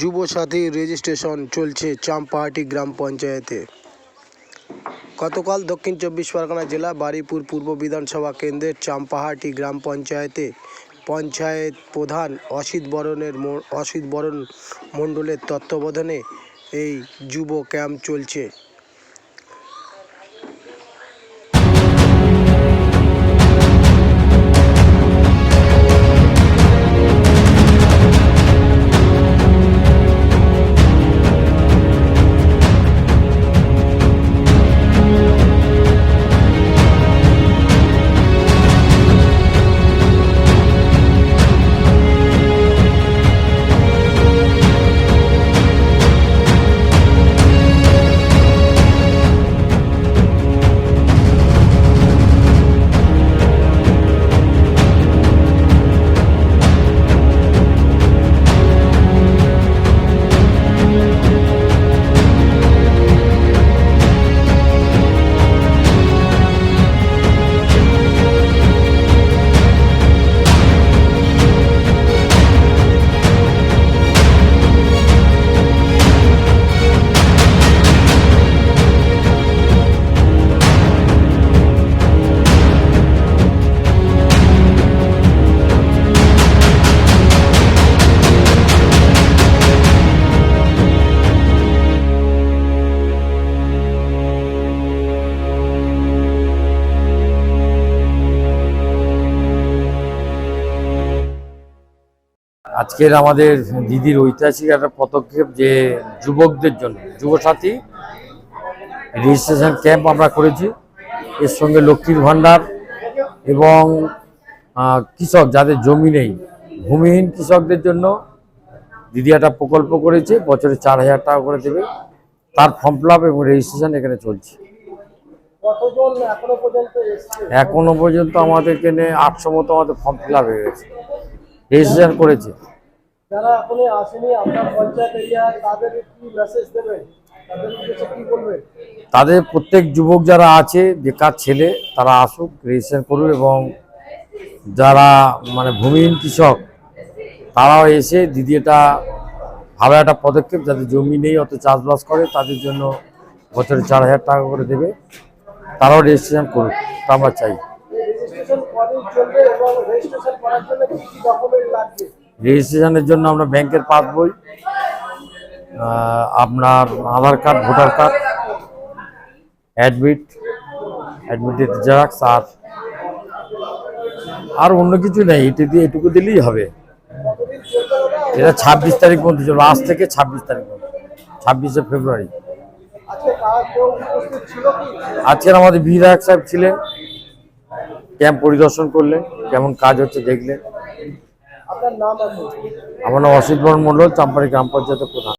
Yuvasathi registration চলছে চাম্পাহাটি গ্রাম পঞ্চায়েতে। গতকাল দক্ষিণ চব্বিশ পরগনা জেলা, বারিপুর পূর্ব বিধানসভা কেন্দ্রের চাম্পাহাটি গ্রাম পঞ্চায়েতে পঞ্চায়েত প্রধান অসিত বরণের অসিত বরণ মণ্ডলের তত্ত্বাবধানে এই যুব ক্যাম্প চলছে। আজকের আমাদের দিদির ঐতিহাসিক একটা পদক্ষেপ যে যুবকদের জন্য যুবসাথী রেজিস্ট্রেশন ক্যাম্প আমরা করেছি। এর সঙ্গে লক্ষ্মীর ভাণ্ডার এবং কৃষক যাদের জমি নেই ভূমিহীন কৃষকদের জন্য দিদি একটা প্রকল্প করেছে বছরে চার হাজার টাকা করে দেবে। তার ফর্ম ফিল আপ এবং রেজিস্ট্রেশন এখানে চলছে। কতজন এখনও পর্যন্ত এখনও পর্যন্ত আমাদের এখানে আটশো মতো আমাদের ফর্ম ফিল আপ হয়ে গেছে। রেজিস্ট্রেশন করেছে। যারা এখনও আসেনি আপনার পঞ্চায়েত এরিয়া তাদের কি মেসেজ দেবেন তাদের উদ্দেশ্যে কি বলবেন তাদের প্রত্যেক যুবক যারা আছে বেকার ছেলে তারা আসুক রেজিস্ট্রেশন করুক এবং যারা মানে ভূমিহীন কৃষক তারাও এসে দিদি এটা ভালো একটা পদক্ষেপ যাদের জমি নেই অত চাষবাস করে তাদের জন্য বছরে চার হাজার টাকা করে দেবে। তারাও রেজিস্ট্রেশন করুক তা আমরা চাই। রেজিস্ট্রেশনের জন্য আমরা ব্যাংকের পাসবই আপনার Aadhaar card voter card admit অ্যাডমিটের xerox আর আর অন্য কিছু নেই এটি দিয়ে এটুকু দিলেই হবে। এটা ছাব্বিশ তারিখ পর্যন্ত চলবে আজ থেকে ছাব্বিশ তারিখ পর্যন্ত ছাব্বিশে ফেব্রুয়ারি। উপস্থিত আজকের আমাদের বিধায়ক সাহেব ছিলেন। ক্যাম্প পরিদর্শন করলেন কেমন কাজ হচ্ছে দেখলেন। আপনার আমার নাম অসিত বর্মন মন্ডল চাম্পারি গ্রাম পঞ্চায়েতের প্রধান।